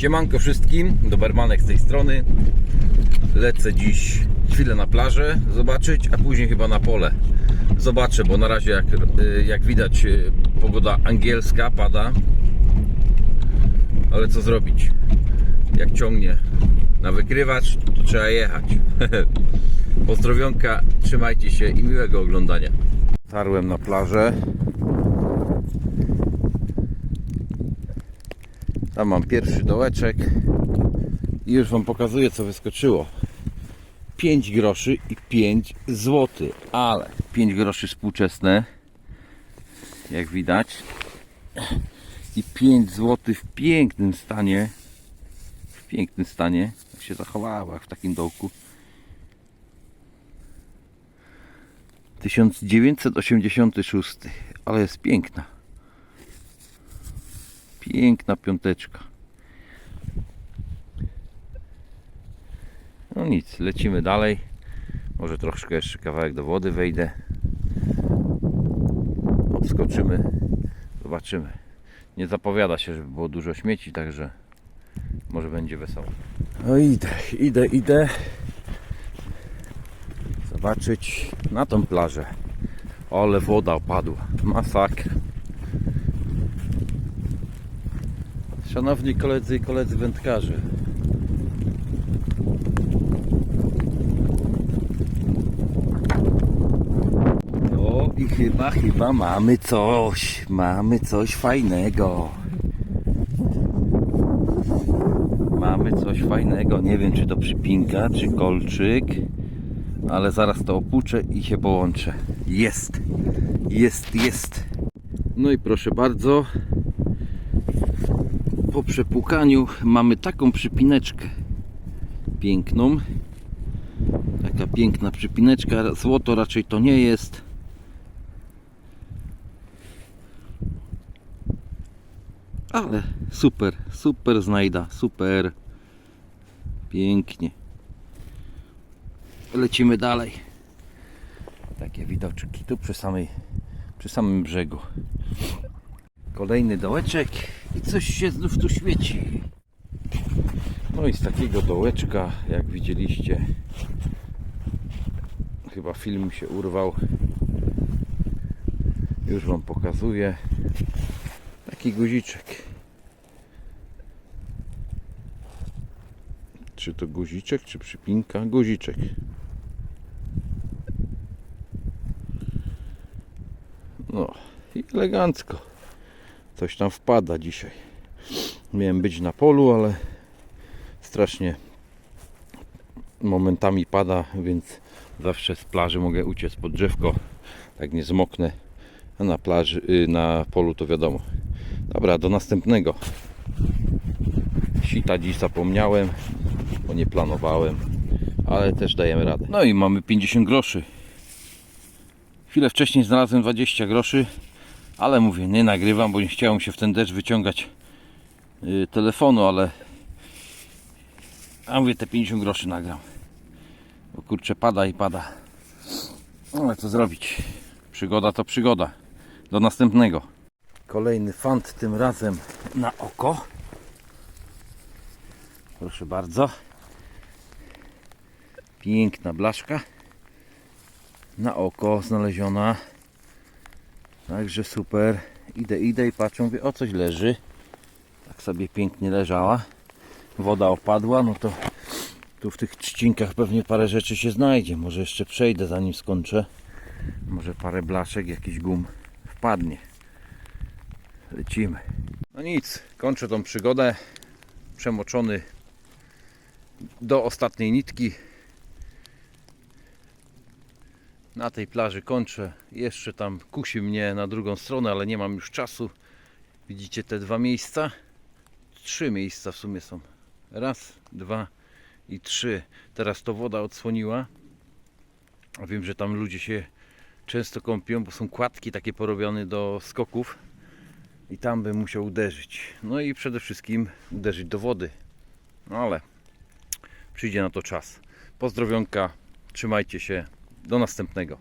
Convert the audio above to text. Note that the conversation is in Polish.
Siemanko wszystkim, Dobermanek z tej strony. Lecę dziś chwilę na plażę zobaczyć, a później chyba na pole. Zobaczę, bo na razie jak, y, jak widać y, pogoda angielska pada. Ale co zrobić? Jak ciągnie na wykrywacz, to trzeba jechać. Pozdrowionka, trzymajcie się i miłego oglądania. Tarłem na plażę. Tam mam pierwszy dołeczek i już Wam pokazuję co wyskoczyło. 5 groszy i 5 zł, ale 5 groszy współczesne, jak widać, i 5 zł w pięknym stanie, w pięknym stanie, jak się zachowała w takim dołku. 1986, ale jest piękna. Piękna piąteczka. No nic, lecimy dalej. Może troszkę jeszcze kawałek do wody wejdę. Obskoczymy. Zobaczymy. Nie zapowiada się, żeby było dużo śmieci, także może będzie wesoło. No idę, idę, idę. Zobaczyć na tą plażę. Ale woda opadła. Masakra. Szanowni koledzy i koledzy wędkarze. O i chyba, chyba mamy coś. Mamy coś fajnego. Mamy coś fajnego. Nie wiem czy to przypinka, czy kolczyk. Ale zaraz to opuczę i się połączę. Jest. Jest, jest. No i proszę bardzo po przepłukaniu mamy taką przypineczkę piękną. Taka piękna przypineczka złoto raczej to nie jest. Ale super, super znajda super. Pięknie. Lecimy dalej. Takie widoczki tu przy samej przy samym brzegu Kolejny dołeczek i coś się znów tu świeci. No i z takiego dołeczka, jak widzieliście, chyba film się urwał. Już Wam pokazuję. Taki guziczek. Czy to guziczek, czy przypinka? Guziczek. No i elegancko coś tam wpada dzisiaj. Miałem być na polu, ale strasznie momentami pada, więc zawsze z plaży mogę uciec pod drzewko, tak nie zmoknę. A na plaży, y, na polu to wiadomo. Dobra, do następnego. Sita dziś zapomniałem, bo nie planowałem, ale też dajemy radę. No i mamy 50 groszy. Chwilę wcześniej znalazłem 20 groszy, ale mówię, nie nagrywam, bo nie chciałem się w ten deszcz wyciągać yy, telefonu, ale a mówię, te 50 groszy nagram. Bo kurczę, pada i pada. Ale co zrobić? Przygoda to przygoda. Do następnego. Kolejny fant, tym razem na oko. Proszę bardzo. Piękna blaszka. Na oko znaleziona. Także super. Idę, idę i patrzę, mówię, o coś leży. Tak sobie pięknie leżała. Woda opadła, no to tu w tych trzcinkach pewnie parę rzeczy się znajdzie. Może jeszcze przejdę zanim skończę. Może parę blaszek, jakiś gum wpadnie. Lecimy. No nic, kończę tą przygodę. Przemoczony do ostatniej nitki. Na tej plaży kończę. Jeszcze tam kusi mnie na drugą stronę, ale nie mam już czasu. Widzicie te dwa miejsca? Trzy miejsca w sumie są. Raz, dwa i trzy. Teraz to woda odsłoniła. Wiem, że tam ludzie się często kąpią, bo są kładki takie porobione do skoków. I tam bym musiał uderzyć. No i przede wszystkim uderzyć do wody. No ale przyjdzie na to czas. Pozdrowionka, trzymajcie się. Do następnego.